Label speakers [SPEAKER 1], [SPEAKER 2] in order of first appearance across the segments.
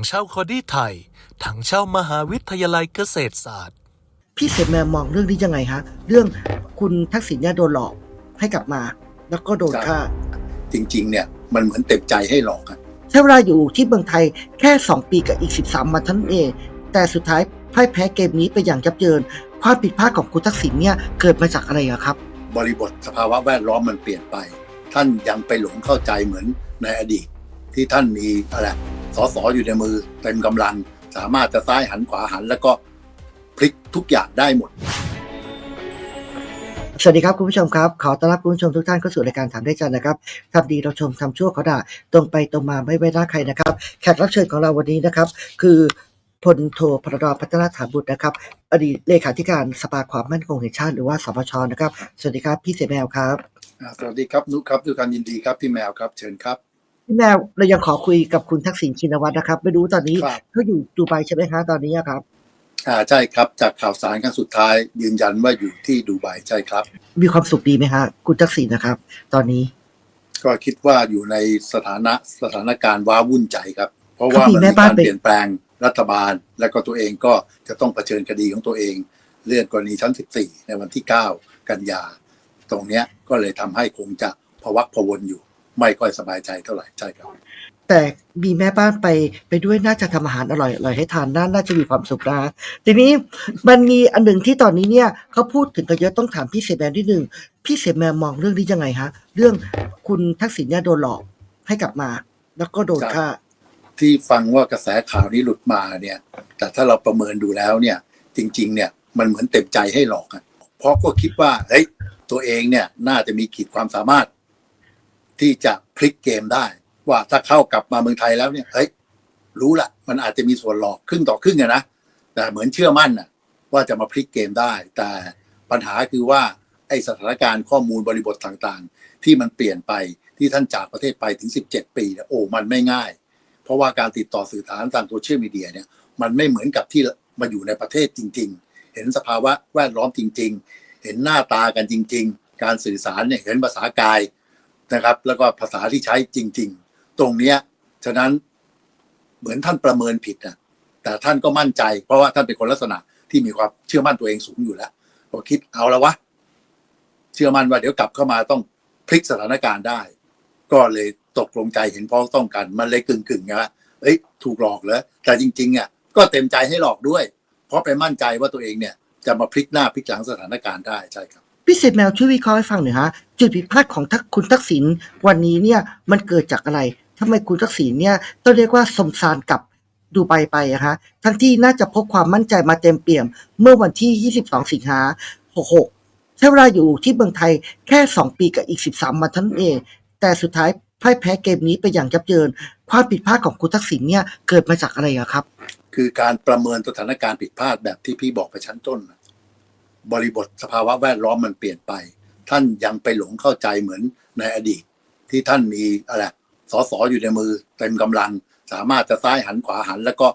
[SPEAKER 1] งเช่าคอดี้ไทย ถังเช่ามหาวิทยาลัยเกษตรศาสตร์
[SPEAKER 2] พี่เสแมวมองเรื่องนี้ยังไงฮะเรื่องคุณทักษิณเนี่ยโดนหลอกให้กลับมา แล้วก็โดนฆ่า
[SPEAKER 3] จริง ๆ เนี่ยมันเหมือนเต็มใจให้หลอกอะ
[SPEAKER 2] ใช้เวลาอยู่ที่เมืองไทยแค่ 2 ปีกับอีก 13วันเท่านั้นเอง แต่สุดท้ายพ่ายแพ้เกมนี้ไปอย่างยับเยิน ความผิดพลาดของคุณทักษิณเนี่ยเกิดมาจากอะไรอะครับ
[SPEAKER 3] บริบทสภาวะแวดล้อมมันเปลี่ยนไป ท่านยังไปหลงเข้าใจเหมือนในอดีต ที่ท่านมีอะไร สอสออยู่ในมือเต็มกำลัง สามารถจะซ้ายหันขวาหัน แล้วก็พลิกทุกอย่างได้หมด
[SPEAKER 2] สวัสดีครับคุณผู้ชมครับ ขอต้อนรับคุณผู้ชมทุกท่านเข้าสู่รายการถามได้จันนะครับทำดีเราชมทำชั่วเขาด่าตรงไปตรงมาไม่ไว้หน้าใครนะครับ แขกรับเชิญของเราวันนี้นะครับ คือพลโทพระดอนพัฒนาถาบุตรนะครับ อดีตเลขาธิการสภาความมั่นคงแห่งชาติหรือว่าสปชนะครับ สวัสดีครับพี่เสแมวครับ
[SPEAKER 3] อ่าสวัสดีครับนุครับด้วยการยินดีครับพี่แมวครับเชิญครับ
[SPEAKER 2] พี่แมวเรายังขอคุยกับคุณทักษิณชินวัตรนะครับ ไม่รู้ตอนนี้
[SPEAKER 3] ครับ
[SPEAKER 2] เขาอยู่ดูไบใช่ไหมคะตอนนี้อะครับ
[SPEAKER 3] อ่าใช่ครับ จากข่าวสารครั้งสุดท้าย ยืนยันว่าอยู่ที่ดูไบใช่ครับ
[SPEAKER 2] มีความสุขดีไหมฮะคุณทักษิณนะครับ ตอนนี้
[SPEAKER 3] ก็คิดว่าอยู่ในสถานะสถานการณ์ว้าวุ่นใจครับ เพราะว่า
[SPEAKER 2] เขามี
[SPEAKER 3] มัน
[SPEAKER 2] แม่
[SPEAKER 3] มี
[SPEAKER 2] บ้าน
[SPEAKER 3] การ
[SPEAKER 2] ไป
[SPEAKER 3] เปลี่ยนแปลงรัฐบาล และก็ตัวเองก็จะต้องเผชิญคดีของตัวเอง เรื่องกรณีชั้น 14 ในวันที่ 9 กันยา ตรงเนี้ยก็เลยทำให้คงจะพะวักพะวนอยู่ ไม่ค่อยสบายใจเท่าไหร่ใช่ครับ
[SPEAKER 2] แต่มีแม่บ้านไปไปด้วยน่าจะทำอาหารอร่อยอร่อยให้ทานน่าน่าจะมีความสุขนะทีนี้มันมีอันหนึ่งที่ตอนนี้เนี่ยเขาพูดถึงกันเยอะต้องถามพี่เสแมนนิดนึงพี่เสแมนมองเรื่องนี้ยังไงฮะเรื่องคุณทักษิณเนี่ยโดนหลอกให้กลับมา แล้วก็โดนฆ่า
[SPEAKER 3] ที่ฟังว่ากระแสข่าวนี้หลุดมาเนี่ย แต่ถ้าเราประเมินดูแล้วเนี่ย จริง ๆ เนี่ยมันเหมือนเต็มใจให้หลอกอะเพราะก็คิดว่าเฮ้ยตัวเองเนี่ยน่าจะมีขีดความสามารถ ที่จะพลิกเกมได้ ว่าถ้าเข้ากลับมาเมืองไทยแล้วเนี่ยเฮ้ยรู้ละมันอาจจะมีส่วนหลอกครึ่งต่อครึ่งอะนะแต่เหมือนเชื่อมั่นน่ะว่าจะมาพลิกเกมได้ แต่ปัญหาคือว่าไอสถานการณ์ข้อมูลบริบทต่างๆ ที่มันเปลี่ยนไปที่ท่านจากประเทศไปถึง 17 ปีเนี่ยโอ้มันไม่ง่าย เพราะว่าการติดต่อสื่อสารทางโซเชียลมีเดียเนี่ยมันไม่เหมือนกับที่มาอยู่ในประเทศจริง ๆ เห็นสภาวะแวดล้อมจริง ๆ เห็นหน้าตากันจริง ๆ การสื่อสารเนี่ยเห็นภาษากาย นะครับ แล้วก็ภาษาที่ใช้จริง ๆ ตรงเนี้ยฉะนั้นเหมือนท่านประเมินผิดนะแต่ท่านก็มั่นใจ เพราะว่าท่านเป็นคนลักษณะที่มีความเชื่อมั่นตัวเองสูงอยู่แล้วก็คิดเอาละวะ เชื่อมั่นว่าเดี๋ยวกลับเข้ามาต้องพลิกสถานการณ์ได้ ก็เลยตกลงใจเห็นพ้องต้องกัน มันเลยกึ่งกึ่งๆนะเอ้ยถูกหลอกแล้วแต่จริงๆอะก็เต็มใจให้หลอกด้วย เพราะไปมั่นใจว่าตัวเองเนี่ย จะมาพลิกหน้าพลิกหลังสถานการณ์ได้ใช่ครับ
[SPEAKER 2] พี่เสแมวช่วยวิเคราะห์ให้ฟังหน่อยฮะจุดผิดพลาดของทักคุณทักษิณวันนี้เนี่ยมันเกิดจากอะไรทำไมคุณทักษิณเนี่ยต้องเรียกว่าสมสารกับดูไบไปอะฮะทั้งที่น่าจะพกความมั่นใจมาเต็มเปี่ยม เมื่อวันที่ 22 สิงหา66 ใช้เวลาอยู่ที่เมืองไทยแค่ 2 ปีกับอีก 13วันท่านั้นเอง แต่สุดท้ายพ่ายแพ้เกมนี้ไปอย่างยับเยิน ความผิดพลาดของคุณทักษิณเนี่ยเกิดมาจากอะไระครับ
[SPEAKER 3] คือการประเมินสถานการณ์ผิดพลาดแบบที่พี่บอกไปชั้นต้นนะ บริบทสภาวะแวดล้อมมันเปลี่ยนไป ท่านยังไปหลงเข้าใจเหมือนในอดีต ที่ท่านมีอะไรสอสออยู่ในมือเต็มกำลัง สามารถจะซ้ายหันขวาหัน แล้วก็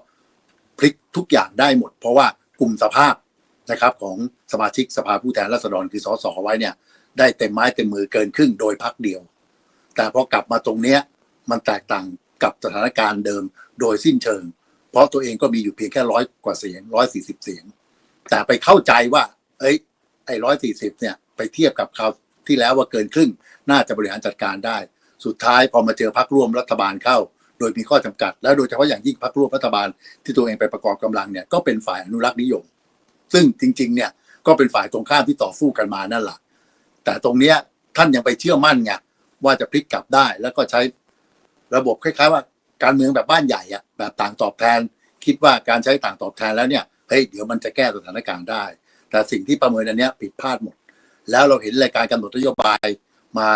[SPEAKER 3] พลิกทุกอย่างได้หมด เพราะว่ากลุ่มสภาพนะครับของสมาชิกสภาผู้แทนราษฎรคือสอสอไว้เนี่ย ได้เต็มไม้เต็มมือเกินครึ่งโดยพักเดียว แต่พอกลับมาตรงเนี้ยมันแตกต่างกับสถานการณ์เดิมโดยสิ้นเชิง เพราะตัวเองก็มีอยู่เพียงแค่ร้อยกว่าเสียงร้อยสี่สิบเสียง แต่ไปเข้าใจว่า เอ้ยไอ้ร้อยสี่สิบเนี่ยไปเทียบกับคราวที่แล้วว่าเกินครึ่งน่าจะบริหารจัดการได้ สุดท้ายพอมาเจอพักร่วมรัฐบาลเข้า โดยมีข้อจำกัด แล้วโดยเฉพาะอย่างยิ่งพักร่วมรัฐบาลที่ตัวเองไปประกอบกำลังเนี่ยก็เป็นฝ่ายอนุรักษ์นิยม ซึ่งจริงๆเนี่ยก็เป็นฝ่ายตรงข้ามที่ต่อสู้กันมานั่นแหละแต่ตรงเนี้ยท่านยังไปเชื่อมั่นไงว่าจะพลิกกลับได้แล้วก็ใช้ระบบคล้ายๆว่าการเมืองแบบบ้านใหญ่อะแบบต่างตอบแทน คิดว่าการใช้ต่างตอบแทนแล้วเนี่ยเฮ้ยเดี๋ยวมันจะแก้สถานการณ์ได้ แต่สิ่งที่ประเมินอันเนี้ยผิดพลาดหมด แล้วเราเห็นรายการกำหนดนโยบายมา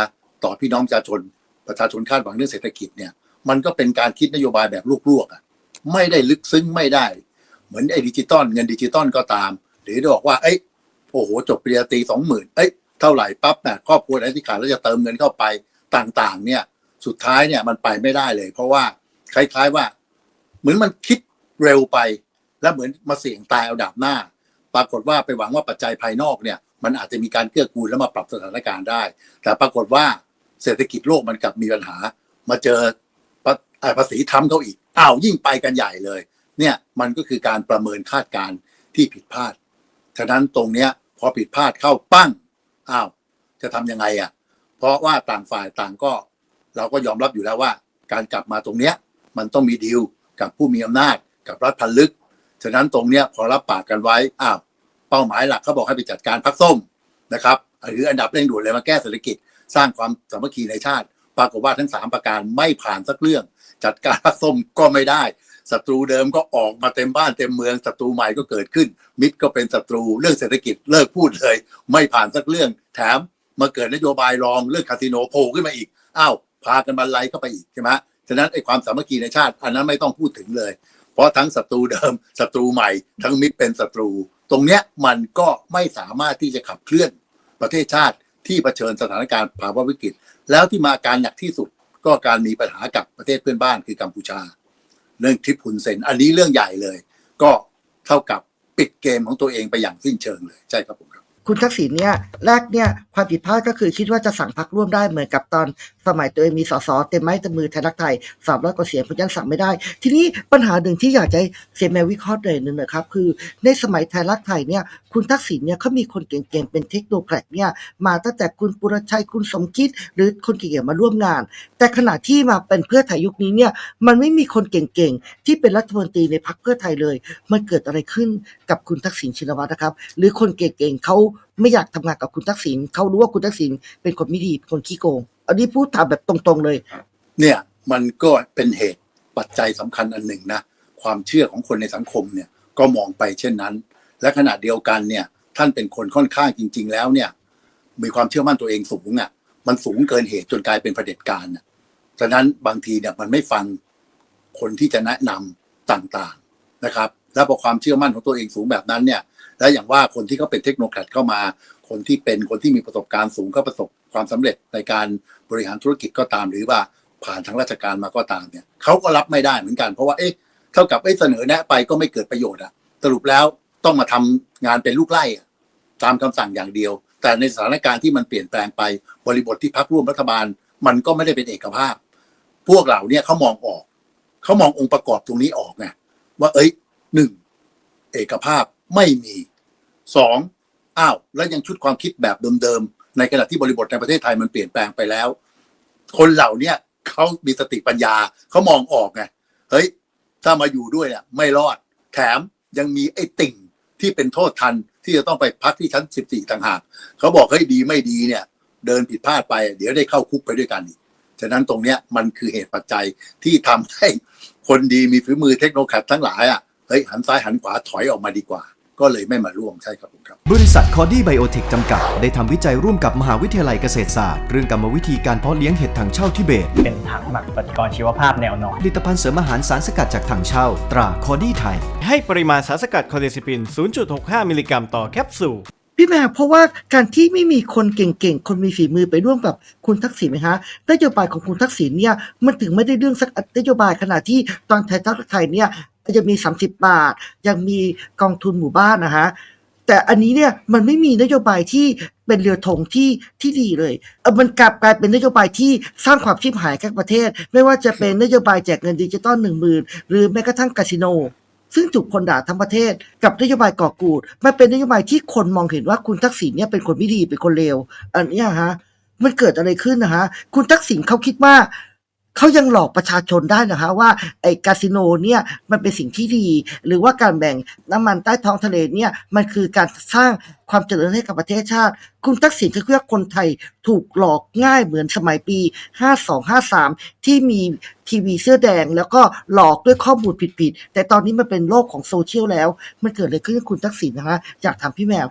[SPEAKER 3] ต่อพี่น้องประชาชน ประชาชนคาดหวังเรื่องเศรษฐกิจเนี่ย มันก็เป็นการคิดนโยบายแบบลวกๆอะไม่ได้ลึกซึ้งไม่ได้ เหมือนไอ้ดิจิตอลเงินดิจิตอลก็ตาม หรือบอกว่า เอ้ยโอ้โหจบปริญญาตรีสองหมื่นเอ้ยเท่าไหร่ปั๊บเนี่ยครอบครัวไหนที่ขาดแล้วจะเติมเงินเข้าไปต่างๆ เนี่ย สุดท้ายเนี่ยมันไปไม่ได้เลย เพราะว่าคล้าย ๆว่า เหมือนมันคิดเร็วไป แล้วเหมือนมาเสี่ยงตายเอาดาบหน้า รากฏว่าไปหวังว่าปัจจัยภายนอกเนี่ยมันอาจจะมีการเกื้อกูลแล้วมาปรับสถานการณ์ได้ แต่ปรากฏว่าเศรษฐกิจโลกมันกลับมีปัญหา มาเจอภาษีทรัมเขาอีกอ้าวยิ่งไปกันใหญ่เลย เนี่ยมันก็คือการประเมินคาดการณ์ที่ผิดพลาด ฉะนั้นตรงเนี้ยพอผิดพลาดเข้าปั้งอ้าวจะทำยังไงอะ เพราะว่าต่างฝ่ายต่างก็ เราก็ยอมรับอยู่แล้วว่า การกลับมาตรงเนี้ยมันต้องมีดีลกับผู้มีอำนาจกับรัฐพันลึก ฉะนั้นตรงเนี้ยพอรับปากกันไว้อ้าว เป้าหมายหลักเขาบอกให้ไปจัดการพักส้มนะครับหรืออันดับเร่งด่วนเลยมาแก้เศรษฐกิจ สร้างความสามัคคีในชาติ ปรากฏว่าทั้งสามประการไม่ผ่านสักเรื่อง จัดการพักส้มก็ไม่ได้ศัตรูเดิมก็ออกมาเต็มบ้านเต็มเมืองศัตรูใหม่ก็เกิดขึ้น มิตรก็เป็นศัตรูเรื่องเศรษฐกิจเลิกพูดเลย ไม่ผ่านสักเรื่อง แถมมาเกิดนโยบายรองเรื่องคาสิโนโผล่ขึ้นมาอีกอ้าวพากันบรรลัยเข้าไปอีกใช่ไหมฉะนั้นไอ้ความสามัคคีในชาติ อันนั้นไม่ต้องพูดถึงเลย เพราะทั้งศัตรูเดิมศัตรูใหม่ ทั้งมิตรเป็นศัตรู ตรงเนี้ยมันก็ไม่สามารถที่จะขับเคลื่อนประเทศชาติที่เผชิญสถานการณ์ภาวะวิกฤต แล้วที่มาการหนักที่สุดก็การมีปัญหากับประเทศเพื่อนบ้านคือกัมพูชา เรื่องทริปหุนเซนอันนี้เรื่องใหญ่เลย ก็เท่ากับปิดเกมของตัวเองไปอย่างสิ้นเชิงเลยใช่ครับผมครับ
[SPEAKER 2] คุณทักษิณเนี่ยแรกเนี่ยความผิดพลาดก็คือคิดว่าจะสั่งพักร่วมได้เหมือนกับตอนสมัยตัวเองมีสสเต็มไม้เต็มมือไทยรักไทยสามร้อยกว่าเสียงเพราะฉะนั้นสั่งไม่ได้ ทีนี้ปัญหาหนึ่งที่อยากจะเสียแมววิเคราะห์หน่อยหนึ่งนะครับคือในสมัยไทยรักไทยเนี่ยคุณทักษิณเนี่ยเขามีคนเก่งๆเป็นเทคโนแครดเนี่ยมาตั้งแต่คุณปุรชัยคุณสมคิด หรือคนเก่งๆมาร่วมงาน แต่ขณะที่มาเป็นเพื่อไทยยุคนี้เนี่ยมันไม่มีคนเก่งๆที่เป็นรัฐมนตรีในพรรคเพื่อไทยเลย มันเกิดอะไรขึ้นกับคุณทักษิณชินวัตรนะครับ หรือคนเก่งๆเขาไม่อยากทำงานกับคุณทักษิณเขารู้ว่าคุณทักษิณเป็นคนไม่ดีเป็นคนขี้โกง อันนี้พูดถามแบบตรงๆเลย
[SPEAKER 3] เนี่ยมันก็เป็นเหตุปัจจัยสำคัญอันหนึ่งนะความเชื่อของคนในสังคมเนี่ยก็มองไปเช่นนั้น และขณะเดียวกันเนี่ยท่านเป็นคนค่อนข้างจริง ๆ แล้วเนี่ยมีความเชื่อมั่นตัวเองสูงอะมันสูงเกินเหตุจนกลายเป็นประเด็จการอะฉะนั้นบางทีเนี่ยมันไม่ฟังคนที่จะแนะนำต่างๆนะครับ แล้วพอความเชื่อมั่นของตัวเองสูงแบบนั้นเนี่ย และอย่างว่าคนที่เขาเป็นเทคโนแครดเข้ามา คนที่เป็นคนที่มีประสบการณ์สูงก็ประสบความสำเร็จในการบริหารธุรกิจก็ตาม หรือว่าผ่านทางราชการมาก็ตามเนี่ยเขาก็รับไม่ได้เหมือนกัน เพราะว่าเอ๊ะเท่ากับเอ้เสนอแนะไปก็ไม่เกิดประโยชน์อะสรุปแล้วต้องมาทำงานเป็นลูกไล่ตามคำสั่งอย่างเดียว แต่ในสถานการณ์ที่มันเปลี่ยนแปลงไปบริบทที่พักร่วมรัฐบาล มันก็ไม่ได้เป็นเอกภาพ พวกเราเนี่ยเขามองออกเขามององค์ประกอบตรงนี้ออกไงว่าเอ้ยหนึ่งเอกภาพไม่มี สองอ้าวแล้วยังชุดความคิดแบบเดิมๆในขณะที่บริบทในประเทศไทยมันเปลี่ยนแปลงไปแล้ว คนเหล่าเนี้ยเขามีสติปัญญาเขามองออกไงเฮ้ย ถ้ามาอยู่ด้วยเนี่ยไม่รอด แถมยังมีไอ้ติ่งที่เป็นโทษทันที่จะต้องไปพักที่ชั้น14ต่างหากเขาบอกเฮ้ยดีไม่ดีเนี่ย เดินผิดพลาดไป เดี๋ยวได้เข้าคุกไปด้วยกันอีกฉะนั้นตรงเนี้ยมันคือเหตุปัจจัยที่ทำให้คนดีมีฝีมือเทคโนแครดทั้งหลายอะเฮ้ยหันซ้ายหันขวาถอยออกมาดีกว่า ก็เลยไม่มาร่วมใช่ครับผมครับ
[SPEAKER 4] บริษัทคอดี้ไบโอเทคจำกัด ได้ทำวิจัยร่วมกับมหาวิทยาลัยเกษตรศาสตร์ เรื่องกรรมวิธีการเพาะเลี้ยงเห็ดถังเช่าทิเบต
[SPEAKER 5] เป็นถังหมักปฏิกรณ์ชีวภาพแนวนอน
[SPEAKER 4] ผลิตภัณฑ์เสริมอาหารสารสกัดจากถังเช่า ตราคอดี้ไทย
[SPEAKER 6] ให้ปริมาณสารสกัดคอเดซิปิน 0.65 มิลลิกรัมต่อแคปซูล
[SPEAKER 2] พี่แม่เพราะว่าการที่ไม่มีคนเก่งๆ คนมีฝีมือไปร่วมกับคุณทักษิณไหมฮะนโยบายของคุณทักษิณเนี่ยมันถึงไม่ได้เรื่องสักนโยบายขนาดที่ตอนไทยทักไทยเนี่ย จะมี 30 บาท ยังมีกองทุนหมู่บ้านนะฮะแต่อันนี้เนี่ยมันไม่มีนโยบายที่เป็นเรือธงที่ที่ดีเลยเออมันกลับกลายเป็นนโยบายที่สร้างความชิบหายกับประเทศ ไม่ว่าจะเป็นนโยบายแจกเงินดิจิตอลหนึ่งหมื่นหรือแม้กระทั่งคาสิโน ซึ่งถูกคนด่าทั้งประเทศ กับนโยบายก่อกูด มันเป็นนโยบายที่คนมองเห็นว่าคุณทักษิณเนี่ยเป็นคนไม่ดีเป็นคนเลว อันเนี้ยฮะ มันเกิดอะไรขึ้นนะฮะ คุณทักษิณเขาคิดว่า เขายังหลอกประชาชนได้นะฮะว่าไอ้คาสิโนเนี่ยมันเป็นสิ่งที่ดี หรือว่าการแบ่งน้ำมันใต้ท้องทะเลเนี่ยมันคือการสร้างความเจริญให้กับประเทศชาติ คุณทักษิณก็คิดว่าคนไทยถูกหลอกง่ายเหมือนสมัยปี 5253 ที่มีทีวีเสื้อแดง แล้วก็หลอกด้วยข้อมูลผิดๆ แต่ตอนนี้มันเป็นโลกของโซเชียลแล้ว มันเกิดอะไรขึ้นกับคุณทักษิณนะฮะอยากถามพี่แมว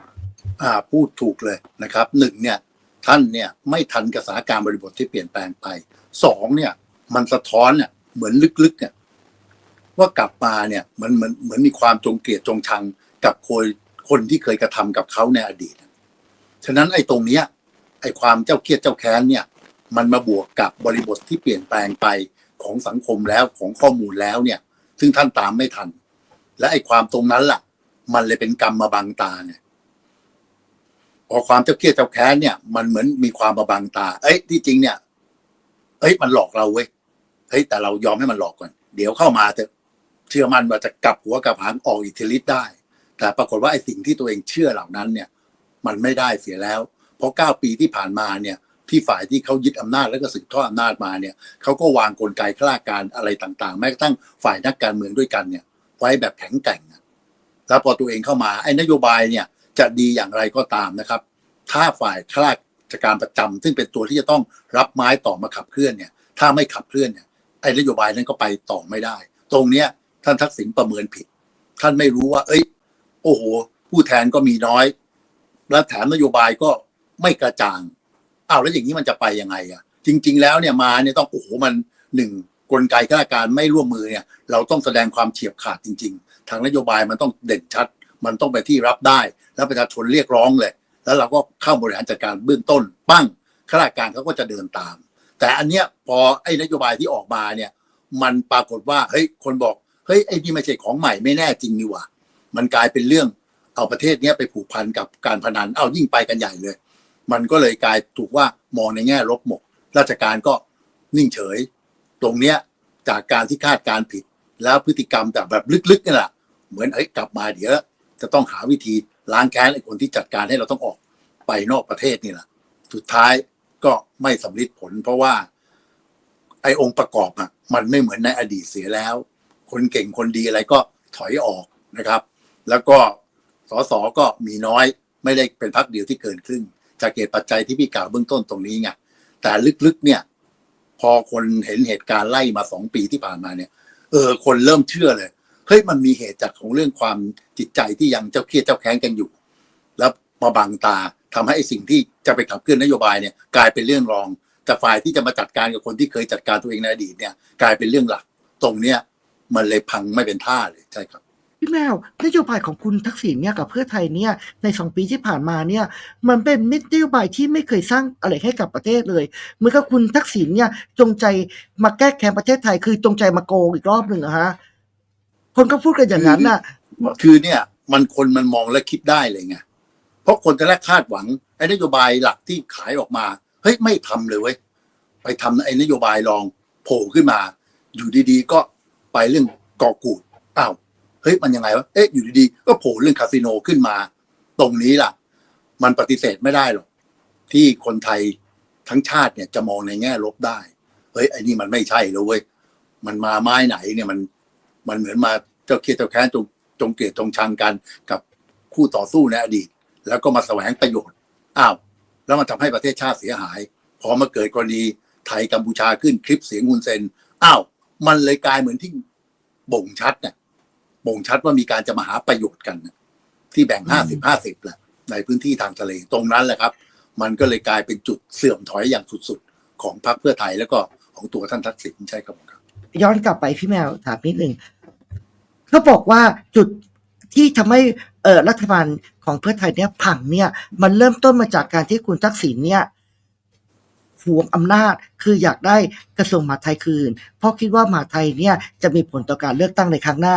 [SPEAKER 3] อ่าพูดถูกเลยนะครับหนึ่งเนี่ยท่านเนี่ยไม่ทันกับสถานการณ์บริบทที่เปลี่ยนแปลงไปสองเนี่ย มันสะท้อนเนี่ยเหมือนลึกๆเนี่ยว่ากลับมาเนี่ยเหมือนเหมือนเหมือนมีความจงเกลียดจงชังกับคนคนที่เคยกระทำกับเขาในอดีต ฉะนั้นไอ้ตรงเนี้ยไอ้ความเจ้าเกียดเจ้าแค้นเนี่ย มันมาบวกกับบริบทที่เปลี่ยนแปลงไปของสังคมแล้วของข้อมูลแล้วเนี่ย ซึ่งท่านตามไม่ทัน และไอ้ความตรงนั้นล่ะ มันเลยเป็นกรรมมาบังตาเนี่ยพอความเจ้าเกี้ยเจ้าแค้นเนี่ย มันเหมือนมีความมาบังตา เอ้ยที่จริงเนี่ย เอ้ยมันหลอกเราเว้ย เฮ้ยแต่เรายอมให้มันหลอกก่อน เดี๋ยวเข้ามาจะเชื่อมันว่าจะกลับหัวกลับหางออกอิทธิฤทธิ์ได้ แต่ปรากฏว่าไอ้สิ่งที่ตัวเองเชื่อเหล่านั้นเนี่ย มันไม่ได้เสียแล้ว เพราะเก้าปีที่ผ่านมาเนี่ย ที่ฝ่ายที่เขายึดอำนาจแล้วก็สืบทอดอำนาจมาเนี่ยเขาก็วางกลไกข้าราชการอะไรต่างๆ แม้กระทั่งฝ่ายนักการเมืองด้วยกันเนี่ย ไว้แบบแข็งแกร่งแล้วพอตัวเองเข้ามาไอ้นโยบายเนี่ยจะดีอย่างไรก็ตามนะครับ ถ้าฝ่ายข้าราชการประจำซึ่งเป็นตัวที่จะต้องรับไม้ต่อมาขับเคลื่อนเนี่ย ถ้าไม่ขับเคลื่อนเนี่ย ไอ้นโยบายนั้นก็ไปต่อไม่ได้ ตรงเนี้ยท่านทักษิณประเมินผิด ท่านไม่รู้ว่า เอ้ย โอ้โห ผู้แทนก็มีน้อย และแถมนโยบายก็ไม่กระจ่างอ้าวแล้วอย่างนี้มันจะไปยังไงอะ จริง ๆ แล้วเนี่ยมาเนี่ยต้องโอ้โหมันหนึ่งกลไกข้าราชการไม่ร่วมมือเนี่ย เราต้องแสดงความเฉียบขาดจริง ๆ ทางนโยบายมันต้องเด่นชัด มันต้องไปที่รับได้ แล้วประชาชนเรียกร้องเลย แล้วเราก็เข้าบริหารจัดการเบื้องต้น ปั้งข้าราชการเขาก็จะเดินตาม แต่อันเนี้ยพอไอ้นโยบายที่ออกมาเนี่ย มันปรากฏว่าเฮ้ยคนบอกเฮ้ยไอ้นี่ไม่ใช่ของใหม่ไม่แน่จริงนี่หว่ามันกลายเป็นเรื่องเอาประเทศเนี้ยไปผูกพันกับการพนันเอายิ่งไปกันใหญ่เลย มันก็เลยกลายถูกว่ามองในแง่ลบหมก ราชการก็นิ่งเฉย ตรงเนี้ยจากการที่คาดการผิด แล้วพฤติกรรมแต่แบบลึกๆนี่แหละเหมือนเฮ้ยกลับมาเดี๋ยวจะต้องหาวิธีล้างแค้นไอ้คนที่จัดการให้เราต้องออกไปนอกประเทศนี่แหละสุดท้าย ก็ไม่สำลิดผล เพราะว่า ไอ้องค์ประกอบอะ มันไม่เหมือนในอดีตเสียแล้ว คนเก่งคนดีอะไรก็ถอยออกนะครับ แล้วก็สสก็มีน้อย ไม่ได้เป็นพักเดียวที่เกินครึ่ง จากเหตุปัจจัยที่พี่กล่าวเบื้องต้นตรงนี้ไงแต่ลึกๆเนี่ย พอคนเห็นเหตุการณ์ไล่มาสองปีที่ผ่านมาเนี่ย เออ คนเริ่มเชื่อเลยเฮ้ยมันมีเหตุจากของเรื่องความจิตใจที่ยังเจ้าเครียดเจ้าแค้นกันอยู่ แล้วมาบังตา ทำให้ไอ้สิ่งที่จะไปขับเคลื่อนนโยบายเนี่ยกลายเป็นเรื่องรอง แต่ฝ่ายที่จะมาจัดการกับคนที่เคยจัดการตัวเองในอดีตเนี่ยกลายเป็นเรื่องหลัก ตรงเนี้ยมันเลยพังไม่เป็นท่าเลยใช่ครับ
[SPEAKER 2] พี่แมวนโยบายของคุณทักษิณเนี่ยกับเพื่อไทยเนี่ยในสองปีที่ผ่านมาเนี่ยมันเป็นนโยบายที่ไม่เคยสร้างอะไรให้กับประเทศเลยเหมือนกับคุณทักษิณเนี่ยจงใจมาแก้แค้นประเทศไทย คือจงใจมาโกงอีกรอบหนึ่งอะฮะคนก็พูดกันอย่างนั้นน่ะ
[SPEAKER 3] คือเนี่ย มันคนมันมองและคิดได้เลยไงเพ ราะคนจะแรกคาดหวังไอ้นโยบายหลักที่ขายออกมาเฮ้ยไม่ทำเลยเว้ยไปทำไอ้นโยบายรองโผล่ขึ้นมา อยู่ดีๆ ก็ไปเรื่องกอกูดอ้าวเฮ้ยมันยังไงวะเอ๊ะอยู่ดีๆก็โผล่เรื่องคาสิโนขึ้นมา ตรงนี้ล่ะ มันปฏิเสธไม่ได้หรอกที่คนไทยทั้งชาติเนี่ยจะมองในแง่ลบได้เฮ้ยไอ้นี่มันไม่ใช่แล้วเว้ยมันมาไม้ไหนเนี่ยมันมันเหมือนมาเจ้าเคียเจ้าแค้นจงจงเกลียดจงชังกันกับคู่ต่อสู้ในอดีต แล้วก็มาแสวงประโยชน์อ้าวแล้วมันทำให้ประเทศชาติเสียหาย พอมาเกิดกรณีไทยกัมพูชาขึ้นคลิปเสียงฮุนเซนอ้าวมันเลยกลายเหมือนที่บ่งชัดเนี่ยบ่งชัดว่ามีการจะมาหาประโยชน์กันน่ะที่แบ่งห้าสิบห้าสิบแหละในพื้นที่ทางทะเลตรงนั้นแหละครับ มันก็เลยกลายเป็นจุดเสื่อมถอยอย่างสุดๆ ของพรรคเพื่อไทยแล้วก็ของตัวท่านทักษิณใช่ครับผมครับ
[SPEAKER 2] ย้อนกลับไปพี่แมวถามนิดหนึ่งเขาบอกว่าจุดที่ทำให้เอ่อรัฐบาล ของเพื่อไทยเนี่ยพังเนี่ยมันเริ่มต้นมาจากการที่คุณทักษิณเนี่ยหวงอำนาจคืออยากได้กระทรวงมหาดไทยคืน เพราะคิดว่ามหาดไทยเนี่ยจะมีผลต่อการเลือกตั้งในครั้งหน้า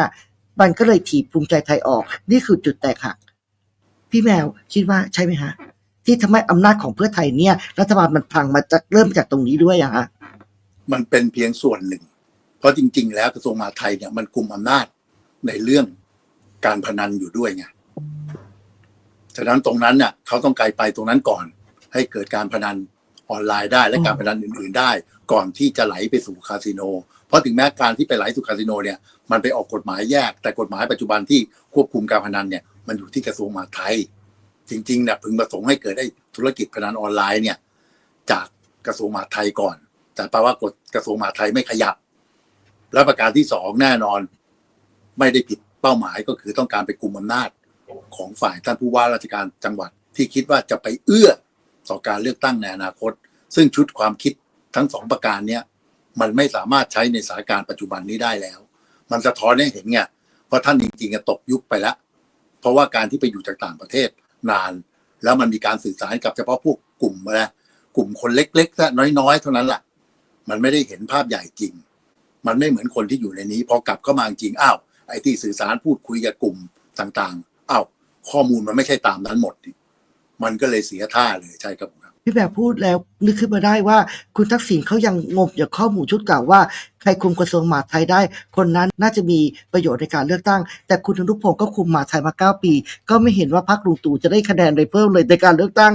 [SPEAKER 2] มันก็เลยถีบภูมิใจไทยออก นี่คือจุดแตกหัก พี่แมวคิดว่าใช่ไหมฮะ ที่ทำให้อำนาจของเพื่อไทยเนี่ย รัฐบาลมันพังมาจากเริ่มจากตรงนี้ด้วยอะฮะ
[SPEAKER 3] มันเป็นเพียงส่วนหนึ่ง เพราะจริง ๆ แล้วกระทรวงมหาดไทยเนี่ยมันกลุ่มอำนาจในเรื่องการพนันอยู่ด้วยไง ฉะนั้นตรงนั้นเนี่ยเขาต้องไกลไปตรงนั้นก่อน ให้เกิดการพนันออนไลน์ได้และการพนันอื่น ๆ ได้ ก่อนที่จะไหลไปสู่คาสิโน เพราะถึงแม้การที่ไปไหลสู่คาสิโนเนี่ยมันไปออกกฎหมายแยก แต่กฎหมายปัจจุบันที่ควบคุมการพนันเนี่ยมันอยู่ที่กระทรวงมหาดไทย จริงๆเนี่ยพึงประสงค์ให้เกิดได้ธุรกิจพนันออนไลน์เนี่ยจากกระทรวงมหาดไทยก่อน แต่แปลว่ากฎกระทรวงมหาดไทยไม่ขยับ และประการที่สองแน่นอน ไม่ได้ผิดเป้าหมายก็คือต้องการไปกลุ่มอำนาจ ของฝ่ายท่านผู้ว่าราชการจังหวัดที่คิดว่าจะไปเอื้อต่อการเลือกตั้งในอนาคต ซึ่งชุดความคิดทั้งสองประการเนี้ยมันไม่สามารถใช้ในสถานการณ์ปัจจุบันนี้ได้แล้ว มันสะท้อนให้เห็นไงว่าท่านจริงๆตกยุคไปแล้ว เพราะว่าการที่ไปอยู่จากต่างประเทศนาน แล้วมันมีการสื่อสารกับเฉพาะพวกกลุ่มนะกลุ่มคนเล็กๆซะน้อยๆ เท่านั้นแหละมันไม่ได้เห็นภาพใหญ่จริง มันไม่เหมือนคนที่อยู่ในนี้พอกลับเข้ามาจริงอ้าวไอ้ที่สื่อสารพูดคุยกับกลุ่มต่างๆ ข้อมูลมันไม่ใช่ตามนั้นหมดนี่มันก็เลยเสียท่าเลยใช่ครับผมครับ
[SPEAKER 2] พี่แบบพูดแล้วนึกขึ้นมาได้ว่าคุณทักษิณเขายังงมอยู่ข้อมูลชุดเก่าว่า ใครคุมกระทรวงมหาดไทยได้ คนนั้นน่าจะมีประโยชน์ในการเลือกตั้ง แต่คุณธนุพงศ์ก็คุมมหาดไทยมาเก้าปี ก็ไม่เห็นว่าพรรคลุงตู่จะได้คะแนนเลยเพิ่มเลยในการเลือกตั้ง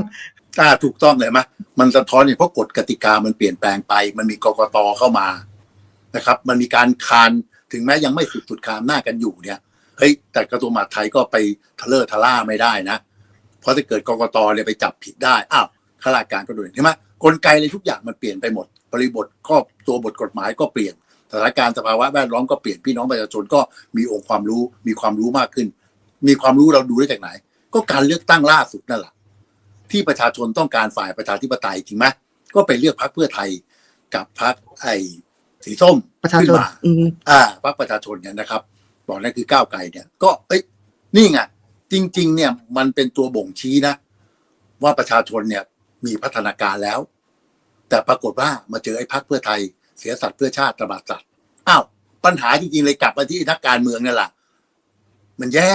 [SPEAKER 3] อ่าถูกต้องเลยไหมมันสะท้อนเนี่ยเพราะกฎกติกามันเปลี่ยนแปลงไป มันมีกกตเข้ามานะครับ มันมีการคานถึงแม้ยังไม่สุดสุดคามหน้าจกันอยู่เนี่ย เฮ้ยแต่กระทรวงมหาดไทยก็ไปทะเลอร์ทะล่าไม่ได้นะ เพราะถ้าเกิดกกตเนี่ยไปจับผิดได้อ้าวข้าราชการก็โดนใช่ไหมกลไกเลยทุกอย่างมันเปลี่ยนไปหมด บริบทข้อตัวบทกฎหมายก็เปลี่ยนสถานการณ์สภาวะแวดล้อมก็เปลี่ยนพี่น้องประชาชนก็มีองค์ความรู้มีความรู้มากขึ้น มีความรู้เราดูได้จากไหน ก็การเลือกตั้งล่าสุดนั่นแหละที่ประชาชนต้องการฝ่ายประชาธิปไตยจริงไหมก็ไปเลือกพรรคเพื่อไทยกับพรรคไอ้สีส้ม
[SPEAKER 2] ประชา
[SPEAKER 3] ขึ้น
[SPEAKER 2] ชน
[SPEAKER 3] มา
[SPEAKER 2] อืม
[SPEAKER 3] อ่าพรรคประชาชนเนี่ยนะครับ บอกนั่นคือก้าวไกลเนี่ยก็เอ้ยนี่ไงจริง ๆ เนี่ยมันเป็นตัวบ่งชี้นะ ว่าประชาชนเนี่ยมีพัฒนาการแล้ว แต่ปรากฏว่ามาเจอไอ้พรรคเพื่อไทยเสียสัตว์เพื่อชาติตบาดสัตว์อ้าวปัญหาจริงๆเลยกลับมาที่นักการเมืองนั่นแหละมันแย่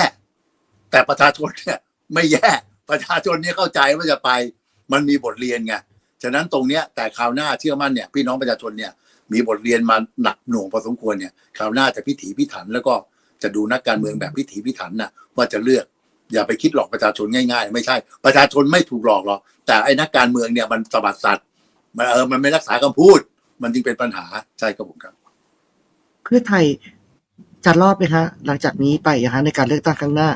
[SPEAKER 3] แต่ประชาชนเนี่ยไม่แย่ ประชาชนเนี่ยเข้าใจว่าจะไป มันมีบทเรียนไงฉะนั้นตรงเนี้ยแต่คราวหน้าเชื่อมั่นเนี่ยพี่น้องประชาชนเนี่ยมีบทเรียนมาหนักหน่วงพอสมควรเนี่ยคราวหน้าจะพิถีพิถันแล้วก็ จะดูนักการเมืองแบบพิถีพิถันนะว่าจะเลือก อย่าไปคิดหลอกประชาชนง่าย ๆ ไม่ใช่ ประชาชนไม่ถูกหลอกหรอกแต่ไอ้นักการเมืองเนี่ยมันสะบัดสัตว์มันเออมันไม่รักษาคำพูด มันจึงเป็นปัญหาใช่ครับผมครับ
[SPEAKER 2] เพื่อไทยจะรอดไหมฮะ หลังจากนี้ไปอะฮะในการเลือกตั้งครั้งหน้า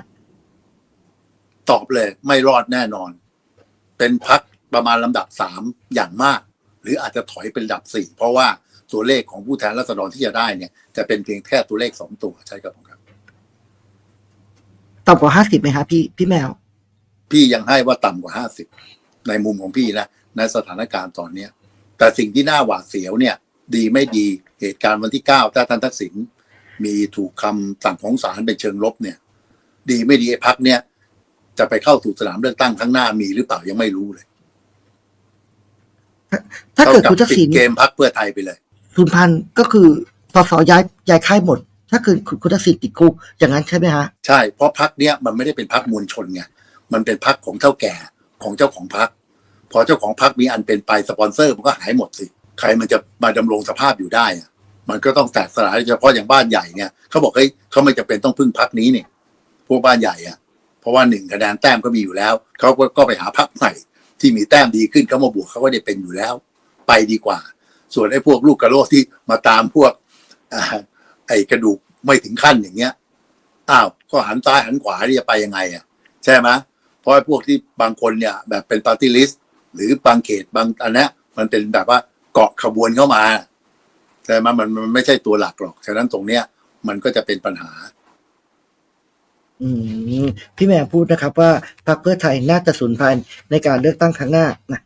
[SPEAKER 3] ตอบเลย ไม่รอดแน่นอน เป็นพักประมาณลำดับสามอย่างมาก หรืออาจจะถอยเป็นลำดับสี่เพราะว่าตัวเลขของผู้แทนราษฎรที่จะได้เนี่ย จะเป็นเพียงแค่ตัวเลขสองตัวใช่ครับผมครับ
[SPEAKER 2] ต่ำกว่าห้าสิบไหมฮะพี่พี่แมว
[SPEAKER 3] พี่ยังให้ว่าต่ำกว่าห้าสิบในมุมของพี่นะในสถานการณ์ตอนเนี้ย แต่สิ่งที่น่าหวาดเสียวเนี่ย ดีไม่ดีเหตุการณ์วันที่เก้าถ้าท่านทักษิณมีถูกคำสั่งของศาลเป็นเชิงลบเนี่ย ดีไม่ดีไอ้พักเนี่ย จะไปเข้าสู่สนามเลือกตั้งข้างหน้ามีหรือเปล่ายังไม่รู้เลย
[SPEAKER 2] ถ้าเกิด
[SPEAKER 3] ท่
[SPEAKER 2] คุณทักษิณ
[SPEAKER 3] ปิเกมพักเพื่อไทยไปเลย
[SPEAKER 2] สูญพันธุ์ก็คือสสย้ายย้ายค่ายหมด ถ้าเกิดคุณคุณทักษิณติดคุกอย่างนั้นใช่ไหมฮะ
[SPEAKER 3] ใช่เพราะพักเนี้ยมันไม่ได้เป็นพักมวลชนไงมันเป็นพักของเท่าแก่ของเจ้าของพักพอเจ้าของพักมีอันเป็นไปสปอนเซอร์มันก็หายหมดสิใครมันจะมาดำรงสภาพอยู่ได้อะมันก็ต้องแตกสลายเฉพาะอย่างบ้านใหญ่เนี่ยเขาบอกเฮ้ยเขาไม่จำเป็นต้องพึ่งพักนี้เนี่ยพวกบ้านใหญ่อะเพราะว่าหนึ่งคะแนนแต้มก็มีอยู่แล้วเขาก็ก็ไปหาพักใหม่ที่มีแต้มดีขึ้นเขามาบวกเขาก็ได้เป็นอยู่แล้ว ไปดีกว่า ส่วนไอ้พวกลูกกระโลกที่มาตามพวก ไอ้กระดูกไม่ถึงขั้นอย่างเงี้ยอ้าวก็หันซ้ายหันขวาที่จะไปยังไงอะ ใช่ไหมเพราะพวกที่บางคนเนี่ย แบบเป็นปาร์ตี้ลิสต์หรือบางเขตบางอันเนี้ยมันเป็นแบบว่าเกาะขบวนเข้ามาใช่ไหมมันมันไม่ใช่ตัวหลักหรอกฉะนั้นตรงเนี้ย มันก็จะเป็นปัญหา
[SPEAKER 2] อืมพี่แมวพูดนะครับว่าพรรคเพื่อไทยน่าจะสูญพันธุ์ในการเลือกตั้งครั้งหน้านะ